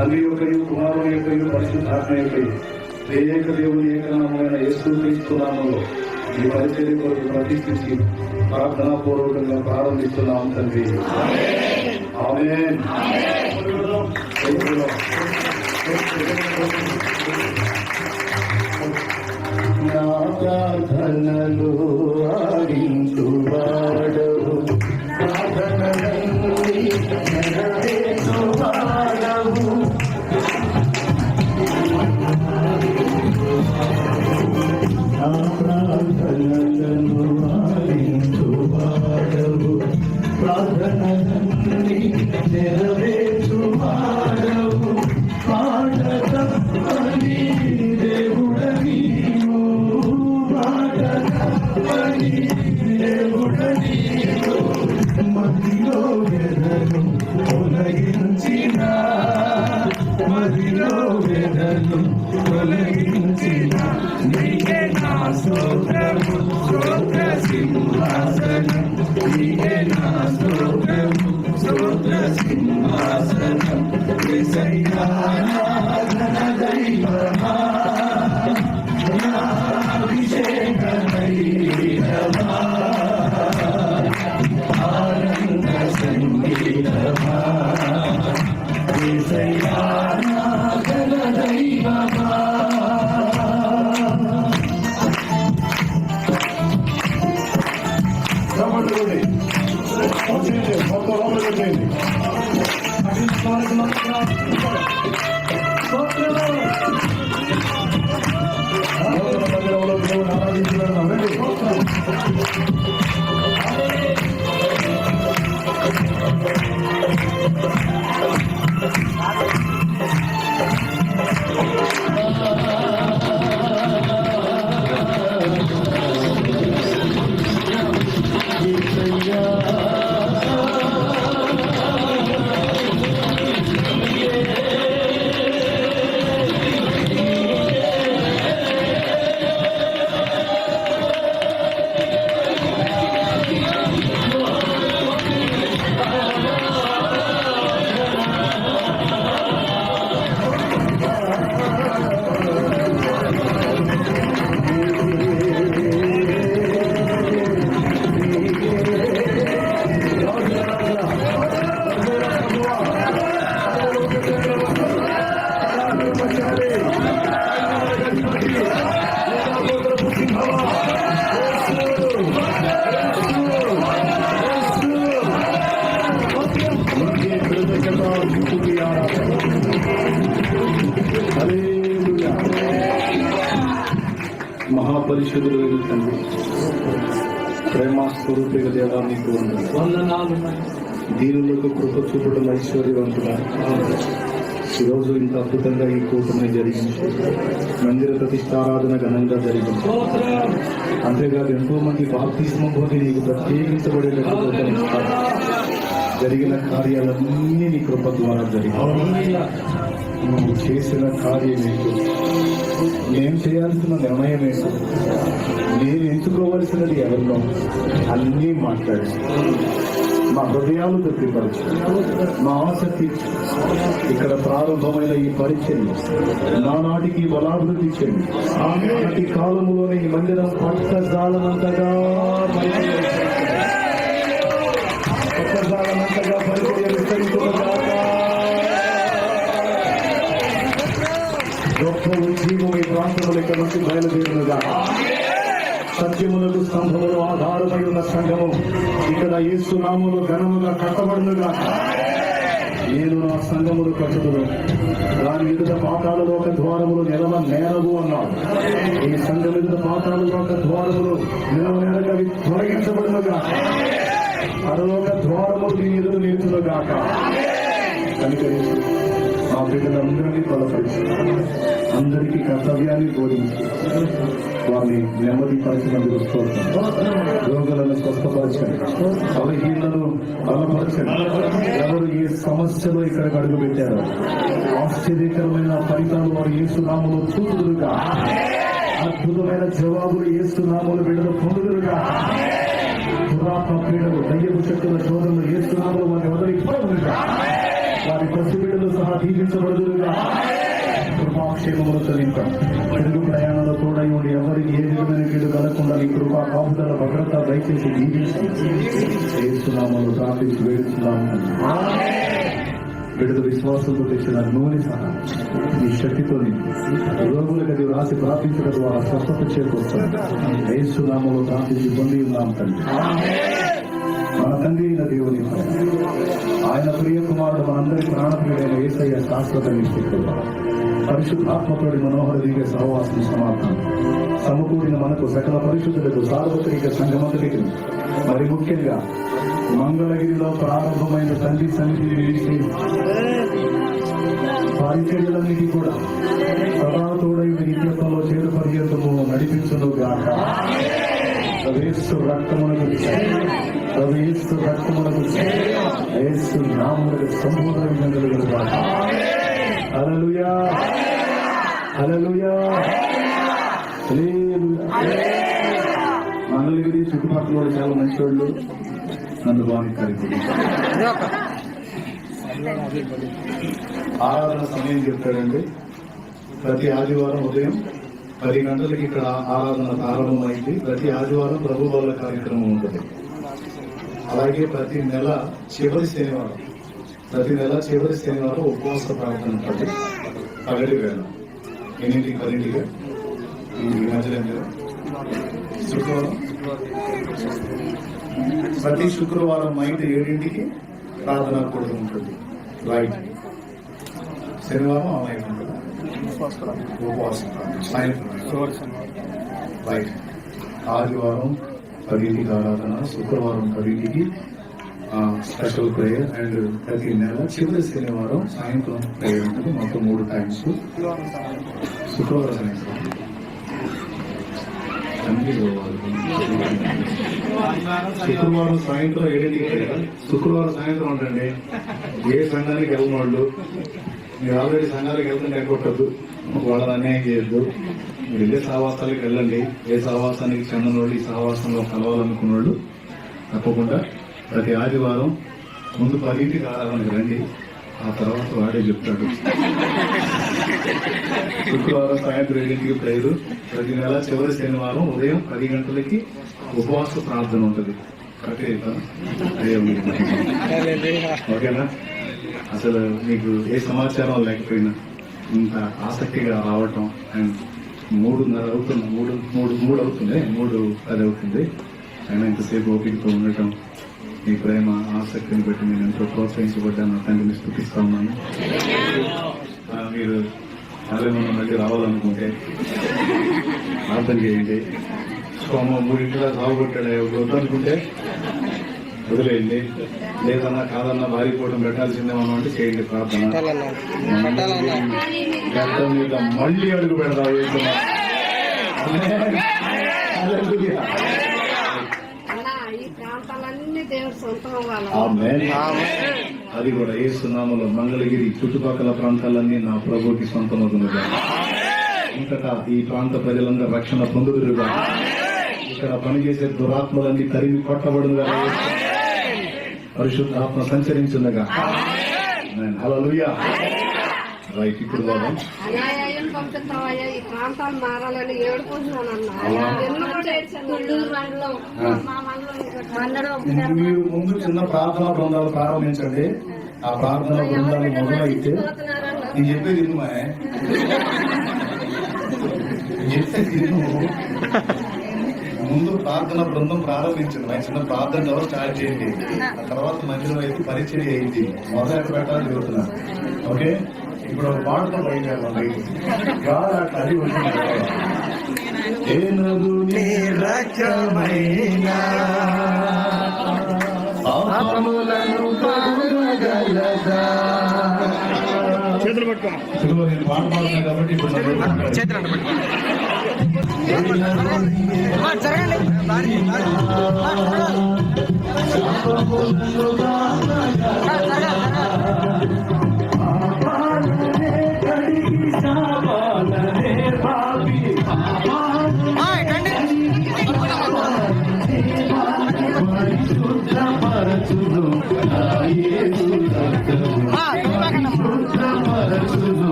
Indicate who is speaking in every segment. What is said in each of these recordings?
Speaker 1: తల్లి యొక్కయు కుమారుని యొక్కయు పరిశుద్ధాత్మ యొక్కయు ఏక దేవుని ఏకనామైన యేసు క్రీస్తునామంలో ఈ పరిచర్య కొరకు ప్రతిష్ఠించి ప్రార్థనా పూర్వకంగా ప్రారంభిస్తున్నాం తండ్రి. ఆమెన్. నా ప్రార్థనలు ఆడించువాడవు. ప్రార్థనలన్నీ స్తోత్ర సింహాసనం నీకే నా స్తోత్రము మహాపరిషుదుడు తండ్రి. ప్రేమ స్వరూపిక దేవా నీకు దీనులకు కృప చూపడం ఐశ్వర్యవంతుడా. ఈరోజు ఇంత అద్భుతంగా ఈ కూటమి జరిగింది. మందిర ప్రతిష్టారాధన ఘనంగా జరిగింది. అంతేకాదు ఎంతో మంది బాప్తిస్మ బోధి నీకు ప్రత్యేకించబడేటట్టు జరిగిన కార్యాలన్నీ నీ కృప ద్వారా జరిగింది. నువ్వు చేసిన కార్యం ఏంటో? నేను చేయాల్సిన నిర్ణయం ఏంటో? నేను ఎంచుకోవలసినది ఎవరినో అన్నీ మాట్లాడి మా హృదయాలు తృప్తిపరచు మా ఆసక్తి ఇక్కడ ప్రారంభమైన ఈ పరిచయం నానాటికి బలాభివృద్ధి చెంది. ఆనాటి కాలంలోనే ఈ మందిరం పట్టజాలనంతగా పట్టజాలనంతగా ఉద్యమం ఇక్కడ నుంచి బయలుదేరినగా సత్యములకు స్తంభములు ఆధారమై ఉన్న సంఘము ఇక్కడ యేసు ఘనముగా కట్టబడినగా నేను నా సంఘములు కట్టుదును. దాని ఎదుట పాతాలలో ఒక ద్వారములు నిలవ నేరవు అన్నాడు. ఈ సంఘం ఎదుట పాతాలలో ఒక ద్వారములు నిలవ నేరగా తొలగించబడినగా పరలోక ద్వారములు నీ ఎదురు నిలుచునుగాక. కనికరించి మా బిడ్డలందరినీ బలపరిచి అందరికీ కర్తవ్యాన్ని బోధించి వారిని నెమ్మది పరిచినందుకు రోగులను స్వస్థపరచండి. బలహీనలను బలపరచండి. ఎవరు ఏ సమస్యలో ఇక్కడికి అడుగు పెట్టారో ఆశ్చర్యకరమైన ఫలితాలు వారు ఏసునామలో చూదురుగా అద్భుతమైన జవాబులు ఏసునామలు బిడ్డలు పొందుదురుగా. దురాత్మ పీడలు దయ్యపు శక్తుల శోధనలు ఏసునామలు వారిని వదిలిపోదురుగా వారి ప్రతి బిడ్డలు సహా ద్వారా కృపాక్షేమములతో నింపాం. తెలుగు ప్రయాణంలో కూడా ఉండి ఎవరికి ఏ విధమైన కీడు కలగకుండా ఈ కృపా కాపుదల భద్రత దయచేసి దీవిస్తున్నాము ప్రార్థించి వేడుతున్నాము. బిడ్డలు విశ్వాసంతో తెచ్చిన నూనె సహా ఈ శక్తితో రోగులకు అది రాసి ప్రార్థించడం ద్వారా స్వస్థత చేకూరుతాం వేస్తున్నాములో ప్రార్థించి పొంది ఉన్నాం తండ్రి. మన తండ్రి అయిన దేవుని ఆయన ప్రియ కుమారుడు మనందరి ప్రాణప్రియుడైన ఏసయ్య శాశ్వత నిశ్చితుడు పరిశుద్ధాత్మతోడి మనోహర దిగే సహవాసం సమాప్తం. సమకూడిన మనకు సకల పరిశుద్ధులకు సార్వత్రిక సంగమంతరికి మరి ముఖ్యంగా మంగళగిరిలో ప్రారంభమైన తండ్రి సన్నిధి నిలిచి పరిచర్యలన్నిటి కూడా సదా తోడై నిత్యత్వంలో చేరు పర్యంతము నడిపించను గాక వేస్తు రక్తమునకు వేస్తు రక్తమునకు వేస్తు నామములకు సంపూర్ణ విధంగా గాక హల్లెలూయా. హల్లెలూయా. మంగళగిరి చుట్టుపక్కల వాళ్ళు చాలా మంచివాళ్ళు. నన్ను బాగా ఆరాధన సమయం చెప్తాడండి ప్రతి ఆదివారం ఉదయం పది గంటలకి ఇక్కడ ఆరాధన ప్రారంభమైంది. ప్రతి ఆదివారం ప్రభు వాళ్ళ కార్యక్రమం ఉంటుంది. అలాగే ప్రతి నెల చివరి శనివారం ప్రతి నెల చివరి శనివారం ఉపవాస ప్రార్థన ఉంటుంది. పగటి వేళ ఎన్నింటికి పదింటిగా ఈ మధ్యలో శుక్రవారం. ప్రతి శుక్రవారం నైట్ ఏడింటికి ప్రార్థన కూడా ఉంటుంది. రైట్ శనివారం ఆ నైట్ ఆదివారం పదింటికి ఆరాధన శుక్రవారం పదింటికి స్పెషల్ ప్రేయర్ అండ్ ప్రతి నెల చివరి శనివారం సాయంత్రం ప్రేయర్ ఉంటుంది మొత్తం మూడు టైమ్స్ శుక్రవారం సాయంత్రం శుక్రవారం సాయంత్రం ఏడింటికి ప్రేయర్ శుక్రవారం సాయంత్రం ఉంటండి ఏ సంఘానికి వెళ్ళిన వాళ్ళు? మీరు ఆల్రెడీ సంఘాలకు వెళ్తుంటే ఎగ్గొట్టద్దు. వాళ్ళని అన్యాయం చేయొద్దు. మీరు వెళ్ళే సహవాసాలకు వెళ్ళండి. ఏ సహవాసానికి చెందిన వాళ్ళు ఈ సహవాసంలో కలవాలనుకున్న వాళ్ళు తప్పకుండా ప్రతి ఆదివారం ముందు పదింటికి ఆరాధనకు రండి. ఆ తర్వాత వాడే చెప్తాడు. శుక్రవారం సాయంత్రం ఏడింటికి ప్రేరు ప్రతి నెల చివరి శనివారం ఉదయం పది గంటలకి ఉపవాస ప్రార్థన ఉంటుంది. కరెక్ట్ ఓకేనా? అసలు మీకు ఏ సమాచారం లేకపోయినా ఇంత ఆసక్తిగా రావటం అండ్ మూడున్నర అవుతుంది మూడు మూడు మూడు అవుతుంది మూడు అది అవుతుంది. ఆయన ఇంతసేపు ఓపికతో ఉండటం మీ ప్రేమ ఆసక్తిని బట్టి నేను ఎంతో ప్రోత్సహించబడ్డాను తండ్రిని స్థుతిస్తా ఉన్నాను. మీరు ఆలయంలో మళ్ళీ రావాలనుకుంటే ప్రార్థన చేయండి. సోమ మూడింటిలా సాగుబట్టాడు అనుకుంటే వదిలేయండి. లేదన్నా కాదన్నా భారీపోవడం పెట్టాల్సిందేమన్నా అంటే చేయండి ప్రార్థన. గడ్డ మీద మళ్ళీ అడుగు వేస్తున్నా
Speaker 2: సొంతం
Speaker 1: ఆమేన్. అది కూడా ఏ సునామలో మంగళగిరి చుట్టుపక్కల ప్రాంతాలన్నీ నా ప్రభుకి సొంతమవుతున్నగా ఇంతటా ఈ ప్రాంత ప్రజలందరూ రక్షణ పొందుదురుగా ఇక్కడ పనిచేసే దురాత్మలన్నీ తరిమి కొట్టబడుగా పరిశుద్ధాత్మ సంచరించుండగా. హల్లెలూయా రైట్ ఇప్పుడు బాబా
Speaker 2: అనాయాయం పంపిస్తామయ్యా ఈ ప్రాంతాలు మారాలని ఏడుకుంటున్నానన్నా ఎన్నో గుంటూరు మండలం మా మండలం మండలం
Speaker 1: మీరు ముందు చిన్న ప్రార్థనా బృందాలు ప్రారంభించండి. ఆ ప్రార్థనా బృందాలు మొదలైతే నేను చెప్పేది విను మాయ్. నేను చెప్పేది విను. ముందు ప్రార్థన బృందం ప్రారంభించింది. మా చిన్న ప్రార్థన ఎవరు స్టార్ట్ చేయండి. ఆ తర్వాత మధ్యలో అయితే పరిచయం అయింది మొదలు పెట్టాలని చెబుతున్నాను ఓకే? ఇప్పుడు ఒక పాటతో బయలుదేరాం
Speaker 3: చేతులు పట్టుకో.
Speaker 1: పాట పాడుతున్నా కాబట్టి ఇప్పుడు
Speaker 3: చేతులు
Speaker 1: జరగండి.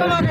Speaker 1: వెనకాల